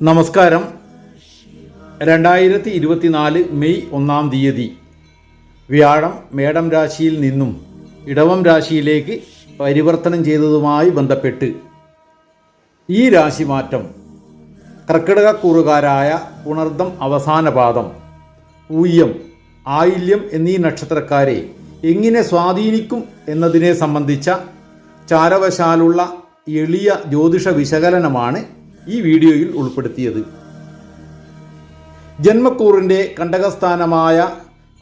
നമസ്കാരം. രണ്ടായിരത്തി ഇരുപത്തിനാല് മെയ് ഒന്നാം തീയതി വ്യാഴം മേടം രാശിയിൽ നിന്നും ഇടവം രാശിയിലേക്ക് പരിവർത്തനം ചെയ്തതുമായി ബന്ധപ്പെട്ട് ഈ രാശിമാറ്റം കർക്കിടകക്കൂറുകാരായ പുണർദം അവസാന പാദം ഊയ്യം ആയില്യം എന്നീ നക്ഷത്രക്കാരെ എങ്ങനെ സ്വാധീനിക്കും എന്നതിനെ സംബന്ധിച്ച ചാരവശാലുള്ള എളിയ ജ്യോതിഷ വിശകലനമാണ് ഈ വീഡിയോയിൽ ഉൾപ്പെടുത്തിയത്. ജന്മക്കൂറിന്റെ കണ്ടകസ്ഥാനമായ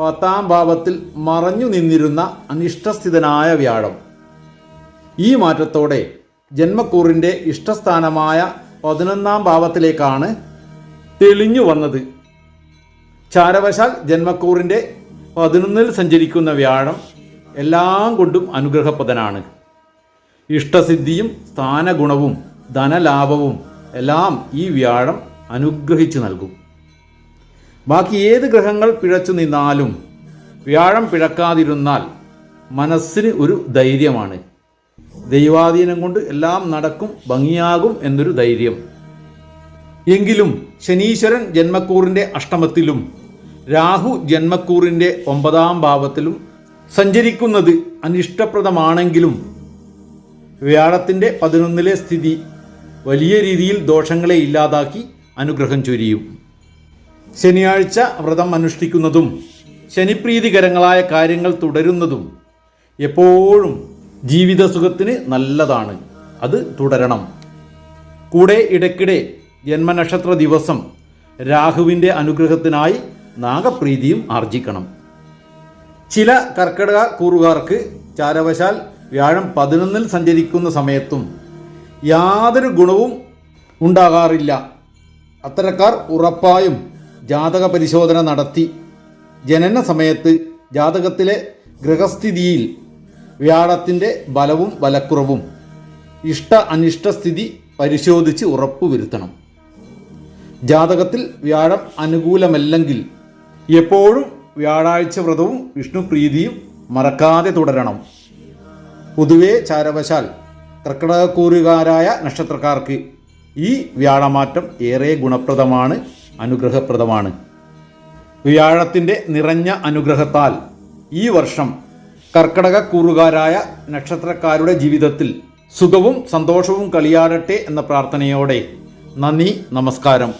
പത്താം ഭാവത്തിൽ മറഞ്ഞു നിന്നിരുന്ന അനിഷ്ടസ്ഥിതനായ വ്യാഴം. ഈ മാറ്റത്തോടെ ജന്മക്കൂറിന്റെ ഇഷ്ടസ്ഥാനമായ പതിനൊന്നാം ഭാവത്തിലേക്കാണ് തെളിഞ്ഞു വന്നത്. ചാരവശാൽ ജന്മക്കൂറിന്റെ പതിനൊന്നിൽ സഞ്ചരിക്കുന്ന വ്യാഴം എല്ലാം കൊണ്ടും അനുഗ്രഹപ്രദനാണ്. ഇഷ്ടസിദ്ധിയും സ്ഥാനഗുണവും ധനലാഭവും എല്ലാം ഈ വ്യാഴം അനുഗ്രഹിച്ചു നൽകും. ബാക്കി ഏത് ഗ്രഹങ്ങൾ പിഴച്ചു നിന്നാലും വ്യാഴം പിഴക്കാതിരുന്നാൽ മനസ്സിന് ഒരു ധൈര്യമാണ്. ദൈവാധീനം കൊണ്ട് എല്ലാം നടക്കും ഭംഗിയാകും എന്നൊരു ധൈര്യം. എങ്കിലും ശനീശ്വരൻ ജന്മക്കൂറിന്റെ അഷ്ടമത്തിലും രാഹു ജന്മക്കൂറിന്റെ ഒമ്പതാം ഭാവത്തിലും സഞ്ചരിക്കുന്നത് അനിഷ്ടപ്രദമാണെങ്കിലും വ്യാഴത്തിന്റെ പതിനൊന്നിലെ സ്ഥിതി വലിയ രീതിയിൽ ദോഷങ്ങളെ ഇല്ലാതാക്കി അനുഗ്രഹം ചൊരിയും. ശനിയാഴ്ച വ്രതം അനുഷ്ഠിക്കുന്നതും ശനിപ്രീതികരങ്ങളായ കാര്യങ്ങൾ തുടരുന്നതും എപ്പോഴും ജീവിതസുഖത്തിന് നല്ലതാണ്. അത് തുടരണം. കൂടെ ഇടയ്ക്കിടെ ജന്മനക്ഷത്ര ദിവസം രാഹുവിന്റെ അനുഗ്രഹത്തിനായി നാഗപ്രീതിയും ആർജിക്കണം. ചില കർക്കിടക കൂറുകാർക്ക് ചാരവശാൽ വ്യാഴം പതിനൊന്നിൽ സഞ്ചരിക്കുന്ന സമയത്തും യാതൊരു ഗുണവും ഉണ്ടാകാറില്ല. അത്തരക്കാർ ഉറപ്പായും ജാതക പരിശോധന നടത്തി ജനന സമയത്ത് ജാതകത്തിലെ ഗ്രഹസ്ഥിതിയിൽ വ്യാഴത്തിന്റെ ബലവും ബലക്കുറവും ഇഷ്ട അനിഷ്ട സ്ഥിതി പരിശോധിച്ച് ഉറപ്പുവരുത്തണം. ജാതകത്തിൽ വ്യാഴം അനുകൂലമല്ലെങ്കിൽ എപ്പോഴും വ്യാഴാഴ്ച വ്രതവും വിഷ്ണുപ്രീതിയും മറക്കാതെ തുടരണം. പൊതുവേ ചാരവശാൽ കർക്കിടകക്കൂറുകാരായ നക്ഷത്രക്കാർക്ക് ഈ വ്യാഴമാറ്റം ഏറെ ഗുണപ്രദമാണ് അനുഗ്രഹപ്രദമാണ്. വ്യാഴത്തിന്റെ നിറഞ്ഞ അനുഗ്രഹത്താൽ ഈ വർഷം കർക്കിടകക്കൂറുകാരായ നക്ഷത്രക്കാരുടെ ജീവിതത്തിൽ സുഖവും സന്തോഷവും കളിയാടട്ടെ എന്ന പ്രാർത്ഥനയോടെ നന്ദി നമസ്കാരം.